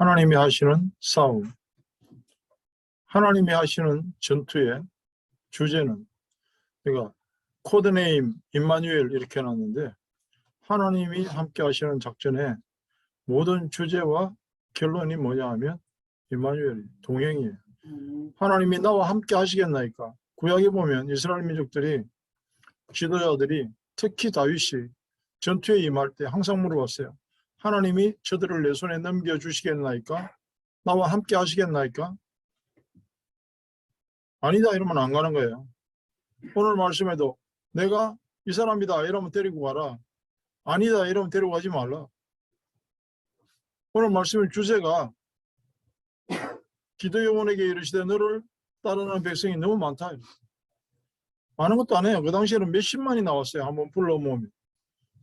하나님이 하시는 싸움, 하나님이 하시는 전투의 주제는 그러니까 코드네임 임마누엘 이렇게 해놨는데 하나님이 함께 하시는 작전의 모든 주제와 결론이 뭐냐 하면 임마누엘 동행이에요. 음, 하나님이 나와 함께 하시겠나이까. 구약에 보면 이스라엘 민족들이 지도자들이 특히 다윗이 전투에 임할 때 항상 물어봤어요. 하나님이 저들을 내 손에 넘겨주시겠나이까? 나와 함께 하시겠나이까? 아니다 이러면 안 가는 거예요. 오늘 말씀에도 내가 이 사람이다 이러면 데리고 가라. 아니다 이러면 데리고 가지 말라. 오늘 말씀의 주제가 기도 영혼에게 이르시되 너를 따르는 백성이 너무 많다. 많은 것도 안 해요. 그 당시에는 몇십만이 나왔어요. 한번 불러 모으면.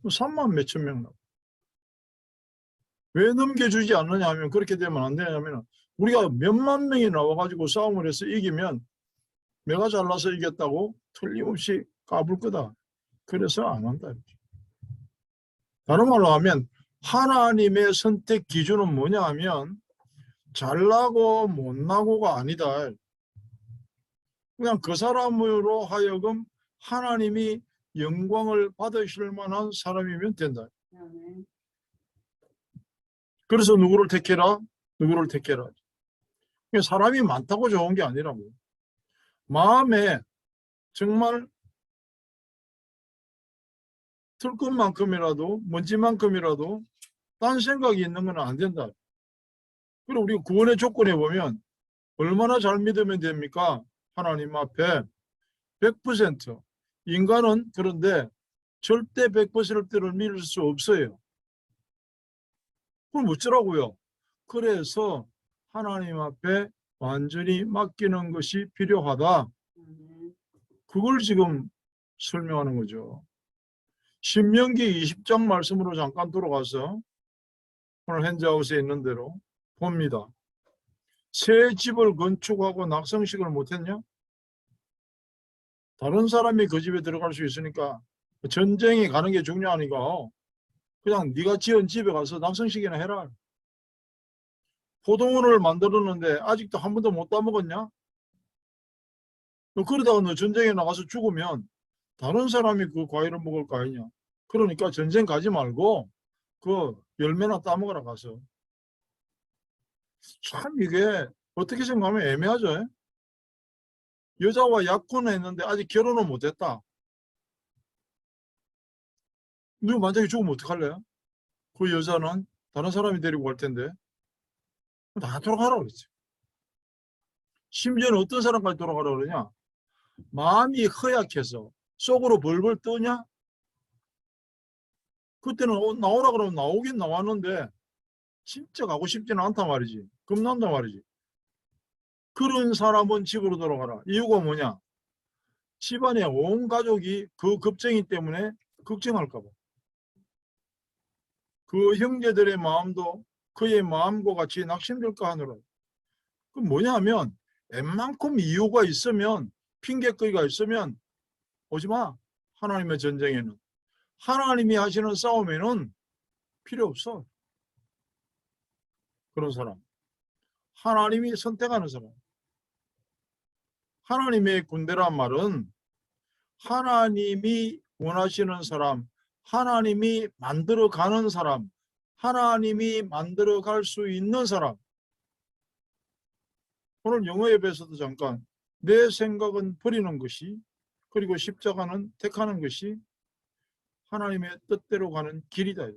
3만 몇천 명 나와. 왜 넘겨주지 않느냐 하면 그렇게 되면 안 되냐면 우리가 몇만 명이 나와가지고 싸움을 해서 이기면 내가 잘나서 이겼다고 틀림없이 까불 거다. 그래서 안 한다. 다른 말로 하면 하나님의 선택 기준은 뭐냐 하면 잘나고 못나고가 아니다. 그냥 그 사람으로 하여금 하나님이 영광을 받으실 만한 사람이면 된다. 그래서 누구를 택해라? 누구를 택해라. 사람이 많다고 좋은 게 아니라고. 마음에 정말 틀끝만큼이라도 먼지만큼이라도 딴 생각이 있는 건 안 된다. 그리고 우리 구원의 조건에 보면 얼마나 잘 믿으면 됩니까? 하나님 앞에 100% 인간은 그런데 절대 100%를 믿을 수 없어요. 그럼 어쩌라고요? 그래서 하나님 앞에 완전히 맡기는 것이 필요하다. 그걸 지금 설명하는 거죠. 신명기 20장 말씀으로 잠깐 돌아가서 오늘 현지하우스에 있는 대로 봅니다. 새 집을 건축하고 낙성식을 못했냐? 다른 사람이 그 집에 들어갈 수 있으니까 전쟁에 가는 게 중요하니까 그냥 네가 지은 집에 가서 낙성식이나 해라. 포도원을 만들었는데 아직도 한 번도 못 따먹었냐? 너 그러다가 너 전쟁에 나가서 죽으면 다른 사람이 그 과일을 먹을 거 아니냐? 그러니까 전쟁 가지 말고 그 열매나 따먹으라 가서. 참 이게 어떻게 생각하면 애매하죠. 예? 여자와 약혼을 했는데 아직 결혼을 못했다. 너 만약에 죽으면 어떡할래? 그 여자는 다른 사람이 데리고 갈 텐데 다 돌아가라 그랬죠. 심지어는 어떤 사람까지 돌아가라 그러냐? 마음이 허약해서 속으로 벌벌 떠냐? 그때는 어, 나오라 그러면 나오긴 나왔는데 진짜 가고 싶지는 않단 말이지. 겁난단 말이지. 그런 사람은 집으로 돌아가라. 이유가 뭐냐? 집안에 온 가족이 그 겁쟁이 때문에 걱정할까 봐. 그 형제들의 마음도 그의 마음과 같이 낙심될까 하느라. 그 뭐냐 하면 웬만큼 이유가 있으면 핑계거리가 있으면 오지 마. 하나님의 전쟁에는. 하나님이 하시는 싸움에는 필요 없어. 그런 사람. 하나님이 선택하는 사람. 하나님의 군대란 말은 하나님이 원하시는 사람, 하나님이 만들어 가는 사람, 하나님이 만들어 갈 수 있는 사람. 오늘 영어 예배에서도 잠깐 내 생각은 버리는 것이 그리고 십자가는 택하는 것이 하나님의 뜻대로 가는 길이다.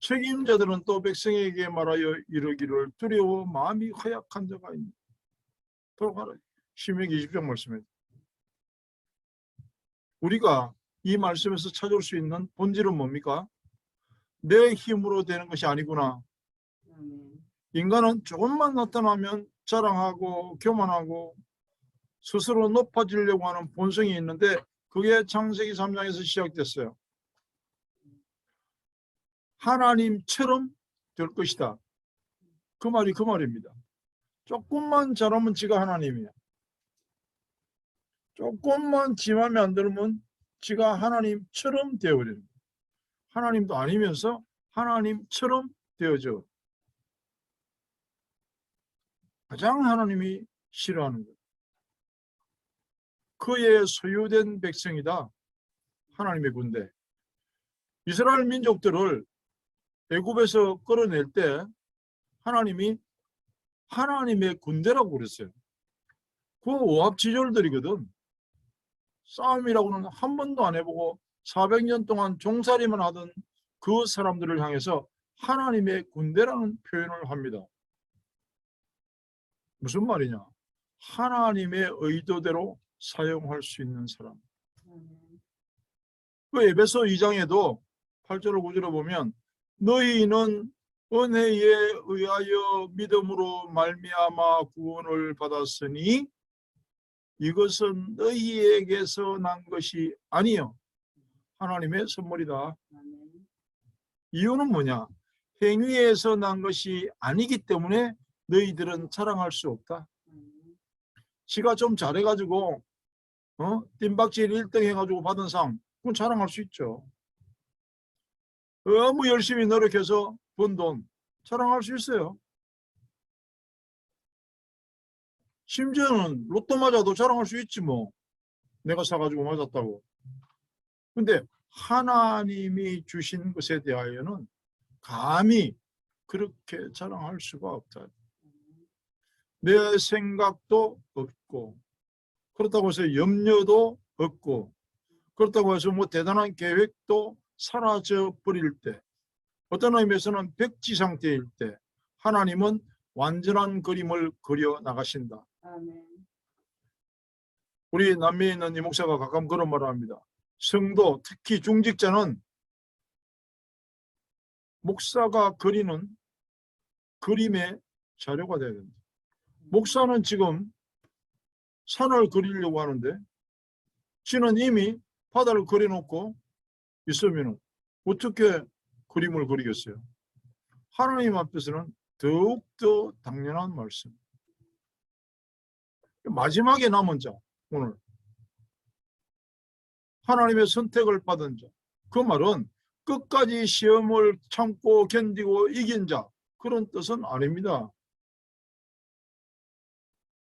책임자들은 또 백성에게 말하여 이르기를 두려워 마음이 허약한 자가 있다. 돌아가라. 신명기 20장 말씀에 우리가 이 말씀에서 찾을 수 있는 본질은 뭡니까? 내 힘으로 되는 것이 아니구나. 인간은 조금만 나타나면 자랑하고 교만하고 스스로 높아지려고 하는 본성이 있는데 그게 창세기 3장에서 시작됐어요. 하나님처럼 될 것이다. 그 말이 그 말입니다. 조금만 잘하면 지가 하나님이야. 조금만 지 맘에 안 들으면 지가 하나님처럼 되어버리는. 하나님도 아니면서 하나님처럼 되어져. 가장 하나님이 싫어하는 것. 그의 소유된 백성이다. 하나님의 군대. 이스라엘 민족들을 애굽에서 끌어낼 때 하나님이 하나님의 군대라고 그랬어요. 그 오합지졸들이거든. 싸움이라고는 한 번도 안 해보고 400년 동안 종살이만 하던 그 사람들을 향해서 하나님의 군대라는 표현을 합니다. 무슨 말이냐? 하나님의 의도대로 사용할 수 있는 사람. 그 에베소 2장에도 8절을 9절을 보면 너희는 은혜에 의하여 믿음으로 말미암아 구원을 받았으니 이것은 너희에게서 난 것이 아니요 하나님의 선물이다. 이유는 뭐냐? 행위에서 난 것이 아니기 때문에 너희들은 자랑할 수 없다. 지가 좀 잘해가지고 어 뜀박질 1등 해가지고 받은 상 그건 자랑할 수 있죠. 너무 열심히 노력해서 번 돈 자랑할 수 있어요. 심지어는 로또 맞아도 자랑할 수 있지 뭐. 내가 사가지고 맞았다고. 근데 하나님이 주신 것에 대하여는 감히 그렇게 자랑할 수가 없다. 내 생각도 없고 그렇다고 해서 염려도 없고 그렇다고 해서 뭐 대단한 계획도 사라져 버릴 때 어떤 의미에서는 백지 상태일 때 하나님은 완전한 그림을 그려 나가신다. 우리 남미에 있는 이 목사가 가끔 그런 말을 합니다. 성도 특히 중직자는 목사가 그리는 그림의 자료가 돼야 된다. 목사는 지금 산을 그리려고 하는데 지는 이미 바다를 그려놓고 있으면 어떻게 그림을 그리겠어요? 하나님 앞에서는 더욱더 당연한 말씀. 마지막에 남은 자 오늘 하나님의 선택을 받은 자. 그 말은 끝까지 시험을 참고 견디고 이긴 자 그런 뜻은 아닙니다.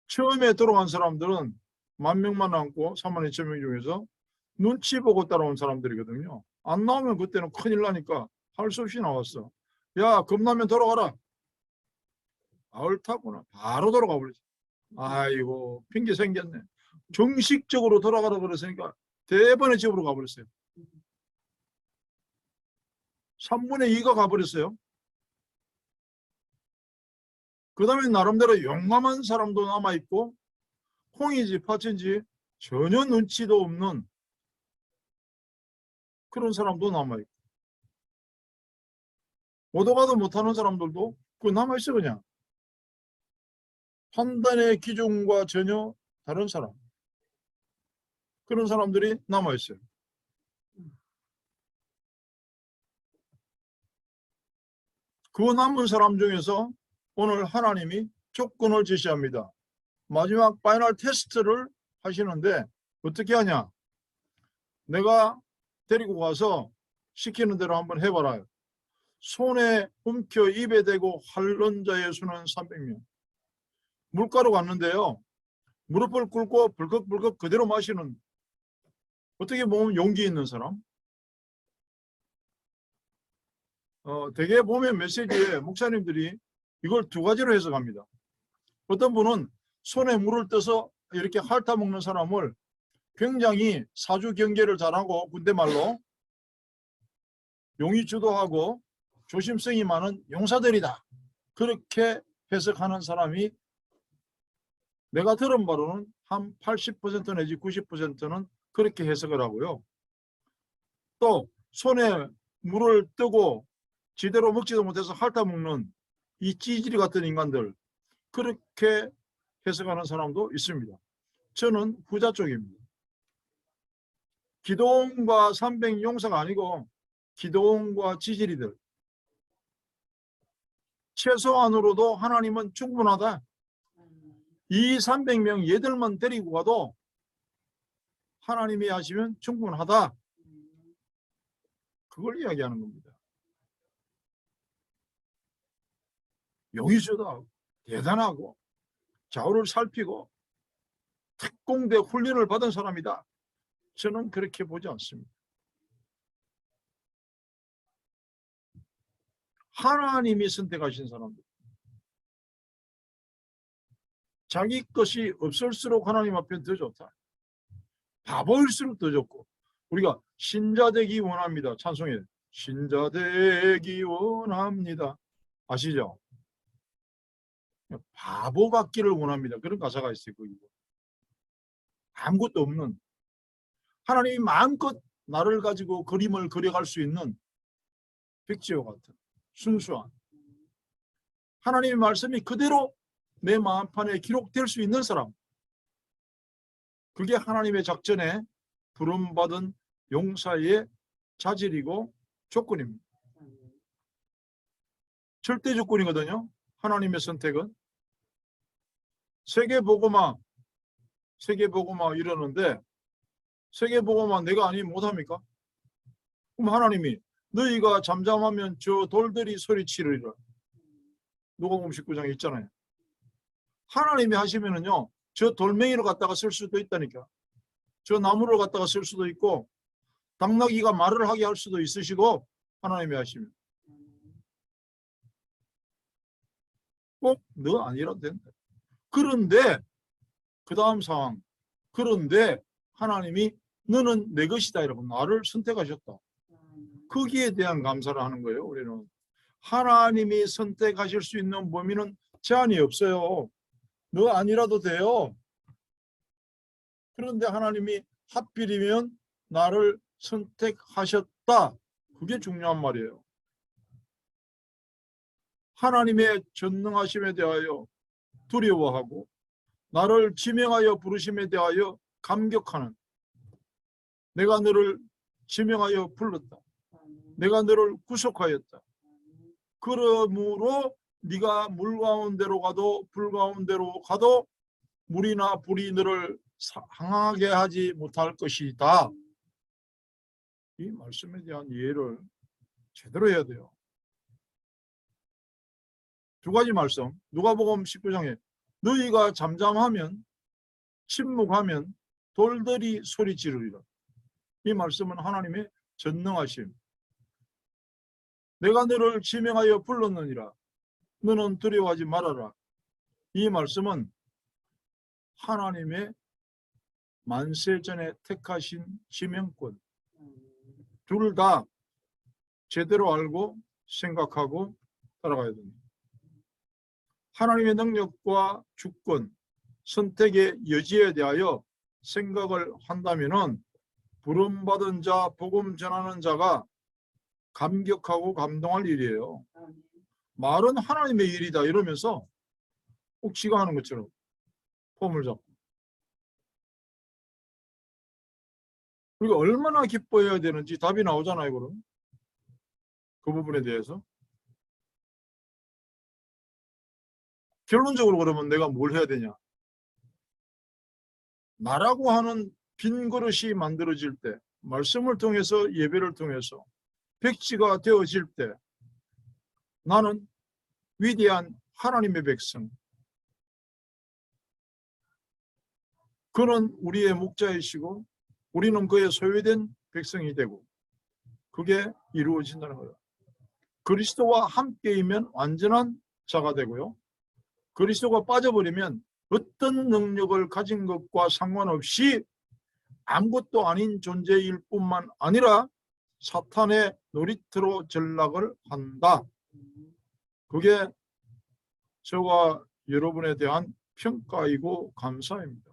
처음에 들어간 사람들은 만 명만 남고 3만 2천 명 중에서 눈치 보고 따라온 사람들이거든요. 안 나오면 그때는 큰일 나니까 할 수 없이 나왔어. 야 겁나면 돌아가라. 아울 타구나 바로 돌아가 버렸어. 아이고 핑계 생겼네. 정식적으로 돌아가라 그랬으니까 대번에 집으로 가버렸어요. 3분의 2가 가버렸어요. 그 다음에 나름대로 용감한 사람도 남아있고 홍인지 파친지 전혀 눈치도 없는 그런 사람도 남아있고 오도가도 못하는 사람들도 그 남아있어 그냥 판단의 기준과 전혀 다른 사람 그런 사람들이 남아있어요. 그 남은 사람 중에서 오늘 하나님이 조건을 제시합니다. 마지막 파이널 테스트를 하시는데 어떻게 하냐? 내가 데리고 가서 시키는 대로 한번 해봐라요. 손에 움켜 입에 대고 핥는 자의 수는 300명. 물가로 갔는데요. 무릎을 꿇고 벌컥벌컥 그대로 마시는 어떻게 보면 용기 있는 사람. 어, 대개 보면 메시지에 목사님들이 이걸 두 가지로 해석합니다. 어떤 분은 손에 물을 떠서 이렇게 핥아 먹는 사람을 굉장히 사주 경계를 잘하고 군대 말로 용이 주도하고 조심성이 많은 용사들이다. 그렇게 해석하는 사람이 내가 들은 바로는 한 80% 내지 90%는 그렇게 해석을 하고요. 또 손에 물을 뜨고 제대로 먹지도 못해서 핥아 먹는 이 찌질이 같은 인간들 그렇게 해석하는 사람도 있습니다. 저는 후자 쪽입니다. 기도원과 300 용사가 아니고 기도원과 지질이들 최소한으로도 하나님은 충분하다. 이 300명 얘들만 데리고 가도 하나님이 하시면 충분하다. 그걸 이야기하는 겁니다. 용의주다 대단하고 좌우를 살피고 특공대 훈련을 받은 사람이다. 저는 그렇게 보지 않습니다. 하나님이 선택하신 사람들. 자기 것이 없을수록 하나님 앞에 더 좋다. 바보일수록 더 좋고 우리가 신자 되기 원합니다. 찬송에 신자 되기 원합니다. 아시죠? 바보 같기를 원합니다. 그런 가사가 있어요. 거기. 아무것도 없는 하나님이 마음껏 나를 가지고 그림을 그려갈 수 있는 백지와 같은 순수한 하나님의 말씀이 그대로 내 마음판에 기록될 수 있는 사람 그게 하나님의 작전에 부름받은 용사의 자질이고 조건입니다. 절대 조건이거든요. 하나님의 선택은 세계보고마 세계보고마 이러는데 세계보고마 내가 아니면 못합니까? 그럼 하나님이 너희가 잠잠하면 저 돌들이 소리치르리라. 누가복음 19장에 있잖아요. 하나님이 하시면은요. 저 돌멩이를 갖다가 쓸 수도 있다니까. 저 나무를 갖다가 쓸 수도 있고 당나귀가 말을 하게 할 수도 있으시고 하나님이 하시면 꼭 너 아니라도 된다. 그런데 그 다음 상황 그런데 하나님이 너는 내 것이다 이러고 나를 선택하셨다. 거기에 대한 감사를 하는 거예요. 우리는 하나님이 선택하실 수 있는 범위는 제한이 없어요. 너 아니라도 돼요. 그런데 하나님이 하필이면 나를 선택하셨다. 그게 중요한 말이에요. 하나님의 전능하심에 대하여 두려워하고 나를 지명하여 부르심에 대하여 감격하는 내가 너를 지명하여 불렀다. 내가 너를 구속하였다. 그러므로 네가 물 가운데로 가도 불 가운데로 가도 물이나 불이 너를 상하게 하지 못할 것이다. 이 말씀에 대한 이해를 제대로 해야 돼요. 두 가지 말씀. 누가복음 19장에 너희가 잠잠하면 침묵하면 돌들이 소리 지르리라. 이 말씀은 하나님의 전능하심. 내가 너를 지명하여 불렀느니라. 너는 두려워하지 말아라. 이 말씀은 하나님의 만세 전에 택하신 지명권. 둘 다 제대로 알고 생각하고 따라가야 됩니다. 하나님의 능력과 주권, 선택의 여지에 대하여 생각을 한다면은 부름받은 자, 복음 전하는 자가 감격하고 감동할 일이에요. 말은 하나님의 일이다 이러면서 꼭 지가 하는 것처럼 폼을 잡고. 우리가 얼마나 기뻐해야 되는지 답이 나오잖아요 그럼 그 부분에 대해서. 결론적으로 그러면 내가 뭘 해야 되냐? 나라고 하는 빈 그릇이 만들어질 때 말씀을 통해서 예배를 통해서 백지가 되어질 때 나는 위대한 하나님의 백성 그는 우리의 목자이시고 우리는 그의 소유된 백성이 되고 그게 이루어진다는 거예요. 그리스도와 함께이면 완전한 자가 되고요. 그리스도가 빠져버리면 어떤 능력을 가진 것과 상관없이 아무것도 아닌 존재일 뿐만 아니라 사탄의 놀이터로 전락을 한다. 그게 저와 여러분에 대한 평가이고 감사입니다.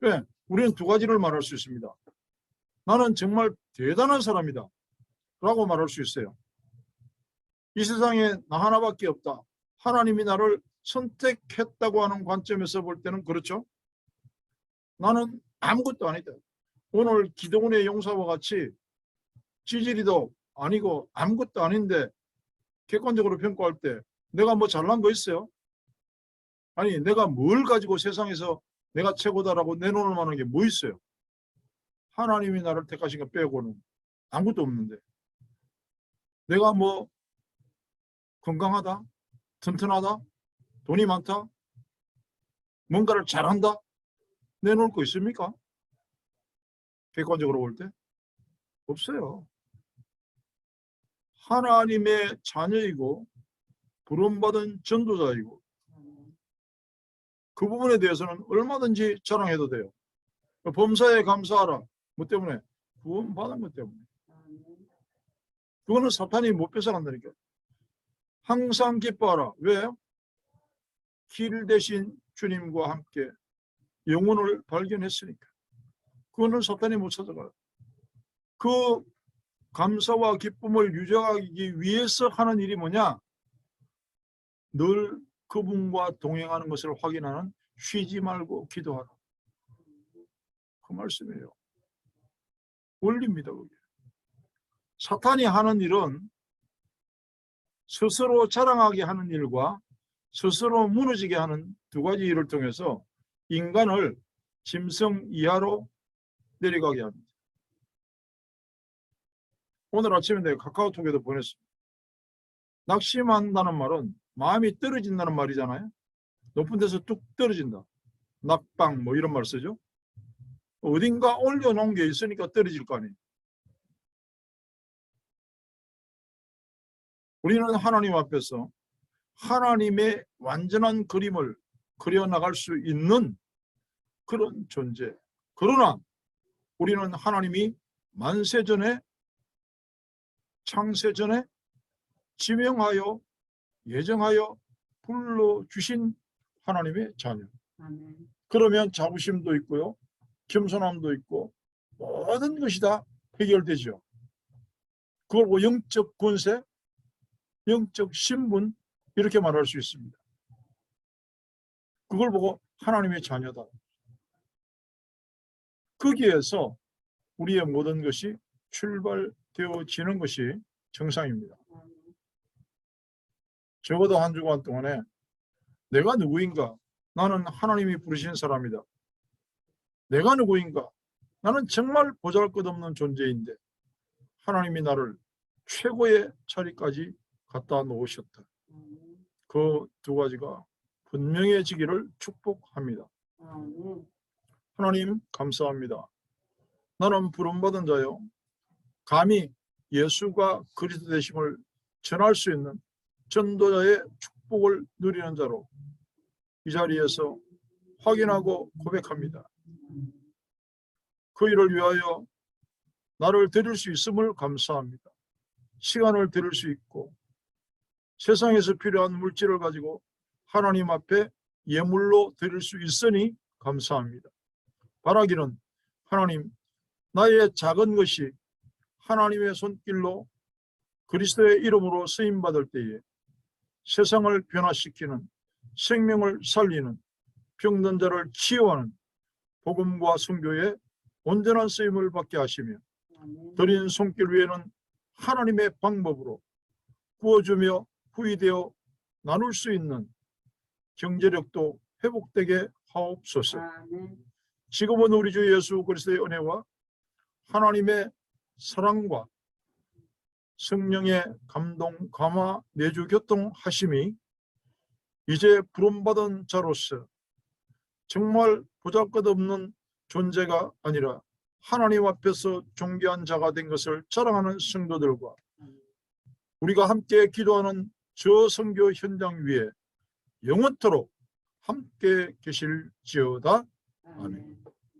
왜? 우리는 두 가지를 말할 수 있습니다. 나는 정말 대단한 사람이다. 라고 말할 수 있어요. 이 세상에 나 하나밖에 없다. 하나님이 나를 선택했다고 하는 관점에서 볼 때는 그렇죠. 나는 아무것도 아니다. 오늘 기도원의 용사와 같이 지지리도 아니고 아무것도 아닌데 객관적으로 평가할 때 내가 뭐 잘난 거 있어요? 아니 내가 뭘 가지고 세상에서 내가 최고다라고 내놓을 만한 게 뭐 있어요? 하나님이 나를 택하신 것 빼고는 아무것도 없는데 내가 뭐 건강하다, 튼튼하다, 돈이 많다, 뭔가를 잘한다 내놓을 거 있습니까? 객관적으로 볼 때 없어요. 하나님의 자녀이고 부름받은 전도자이고. 그 부분에 대해서는 얼마든지 자랑해도 돼요. 범사에 감사하라. 뭐 때문에? 구원받은 것 때문에. 그거는 사탄이 못 뺏어간다니까. 항상 기뻐하라. 왜? 길 대신 주님과 함께 영혼을 발견했으니까. 그거는 사탄이 못 찾아가요. 그 감사와 기쁨을 유지하기 위해서 하는 일이 뭐냐? 늘 그분과 동행하는 것을 확인하는 쉬지 말고 기도하라. 그 말씀이에요. 원리입니다. 그게. 사탄이 하는 일은 스스로 자랑하게 하는 일과 스스로 무너지게 하는 두 가지 일을 통해서 인간을 짐승 이하로 내려가게 합니다. 오늘 아침에 내가 카카오톡에도 보냈습니다. 낙심한다는 말은 마음이 떨어진다는 말이잖아요. 높은 데서 뚝 떨어진다. 낙방 뭐 이런 말 쓰죠. 어딘가 올려놓은 게 있으니까 떨어질 거 아니에요. 우리는 하나님 앞에서 하나님의 완전한 그림을 그려나갈 수 있는 그런 존재. 그러나 우리는 하나님이 만세전에 창세전에 지명하여 예정하여 불러주신 하나님의 자녀. 아멘. 그러면 자부심도 있고요. 겸손함도 있고 모든 것이 다 해결되죠. 그걸 뭐 영적 권세, 영적 신분 이렇게 말할 수 있습니다. 그걸 보고 하나님의 자녀다. 거기에서 우리의 모든 것이 출발 되어지는 것이 정상입니다. 적어도 한 주간 동안에 내가 누구인가? 나는 하나님이 부르신 사람이다. 내가 누구인가? 나는 정말 보잘것없는 존재인데 하나님이 나를 최고의 자리까지 갖다 놓으셨다. 그 두 가지가 분명해지기를 축복합니다. 하나님 감사합니다. 나는 부름받은 자요. 감히 예수가 그리스도 되심을 전할 수 있는 전도자의 축복을 누리는 자로 이 자리에서 확인하고 고백합니다. 그 일을 위하여 나를 드릴 수 있음을 감사합니다. 시간을 드릴 수 있고 세상에서 필요한 물질을 가지고 하나님 앞에 예물로 드릴 수 있으니 감사합니다. 바라기는 하나님 나의 작은 것이 하나님의 손길로 그리스도의 이름으로 쓰임 받을 때에 세상을 변화시키는 생명을 살리는 병든 자를 치유하는 복음과 선교에 온전한 쓰임을 받게 하시며. 드린 손길 위에는 하나님의 방법으로 구워주며 후이되어 나눌 수 있는 경제력도 회복되게 하옵소서. 지금은 우리 주 예수 그리스도의 은혜와 하나님의 사랑과 성령의 감동, 감화, 내주 교통 하심이 이제 부름받은 자로서 정말 보잘것없는 존재가 아니라 하나님 앞에서 존귀한 자가 된 것을 자랑하는 성도들과 우리가 함께 기도하는 저 선교 현장 위에 영원토록 함께 계실지어다. 아멘.